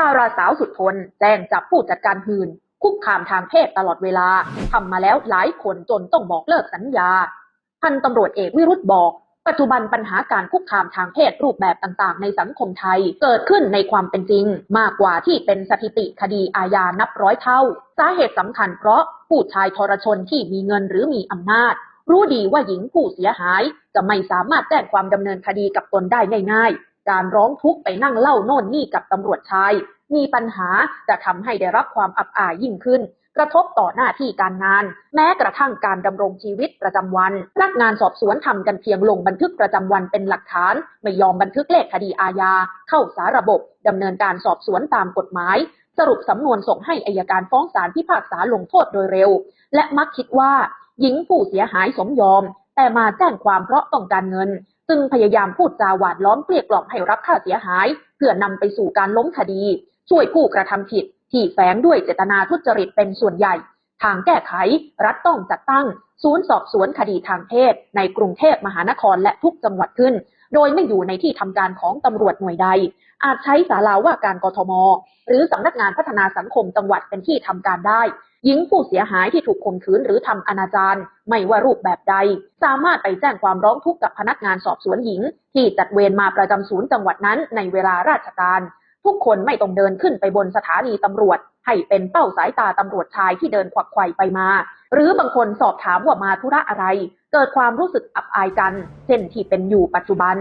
ดาราสาวสุดทน แจ้งจับผู้จัดการหืน คุกคามทางเพศตลอดเวลาทำมาแล้วหลายคนจนต้องบอกเลิกสัญญา พันตำรวจเอกวิรุธบอก ปัจจุบันปัญหาการคุกคามทางเพศรูปแบบต่างๆ ในสังคมไทย เกิดขึ้นในความเป็นจริง มากกว่าที่เป็นสถิติคดีอาญานับร้อยเท่า สาเหตุสำคัญเพราะผู้ชายทรชนที่มีเงินหรือมีอำนาจรู้ดีว่าหญิงผู้เสียหาย จะไม่สามารถแจ้งความดำเนินคดีกับตนได้ง่ายๆ การร้องทุกข์ไปนั่งเล่าโน่นนี่กับตำรวจชาย มีปัญหาจะทำให้ได้รับความอับอายยิ่งขึ้น กระทบต่อหน้าที่การงาน แม้กระทั่งการดำรงชีวิตประจำวันพนักงานสอบสวนทำกันเพียงลงบันทึกประจำวันเป็นหลักฐาน ไม่ยอมบันทึกเลขคดีอาญา เข้าสาระบบดำเนินการสอบสวนตามกฎหมายสรุปสำนวนส่งให้อายการฟ้องศาลพิพากษาลงโทษโดยเร็ว และมักคิดว่า หญิงผู้เสียหายสมยอม แต่มาแจ้งความเพราะต้องการเงิน ซึ่งพยายามพูดจาหวานล้อมเกลี้ยกล่อมให้รับค่าเสียหาย เพื่อนำไปสู่การล้มคดี ช่วยผู้กระทำผิด ที่แฝงด้วยเจตนาทุจริตเป็นส่วนใหญ่ ทางแก้ไข รัฐต้องจัดตั้ง ศูนย์สอบสวนคดีทางเพศ ในกรุงเทพมหานครและทุกจังหวัดขึ้น โดยไม่อยู่ในที่ทำการของตำรวจหน่วยใด อาจใช้ศาลาว่าการกทม หรือสำนักงานพัฒนาสังคมจังหวัดเป็นที่ทำการได้ หญิงผู้เสียหายที่ถูกข่มขืนหรือทำอนาจารไม่ว่ารูปแบบใด สามารถไปแจ้งความร้องทุกข์กับพนักงานสอบสวนหญิง ที่จัดเวรมาประจำศูนย์จังหวัดนั้นในเวลาราชการ ทุกคนไม่ต้องเดินขึ้นไปบนสถานีตำรวจ ให้เป็นเป้าสายตาตำรวจชายที่เดินขวักไขว่ไปมา หรือบางคนสอบถามว่ามาธุระอะไร เกิดความรู้สึกอับอายกัน เช่นที่เป็นอยู่ปัจจุบัน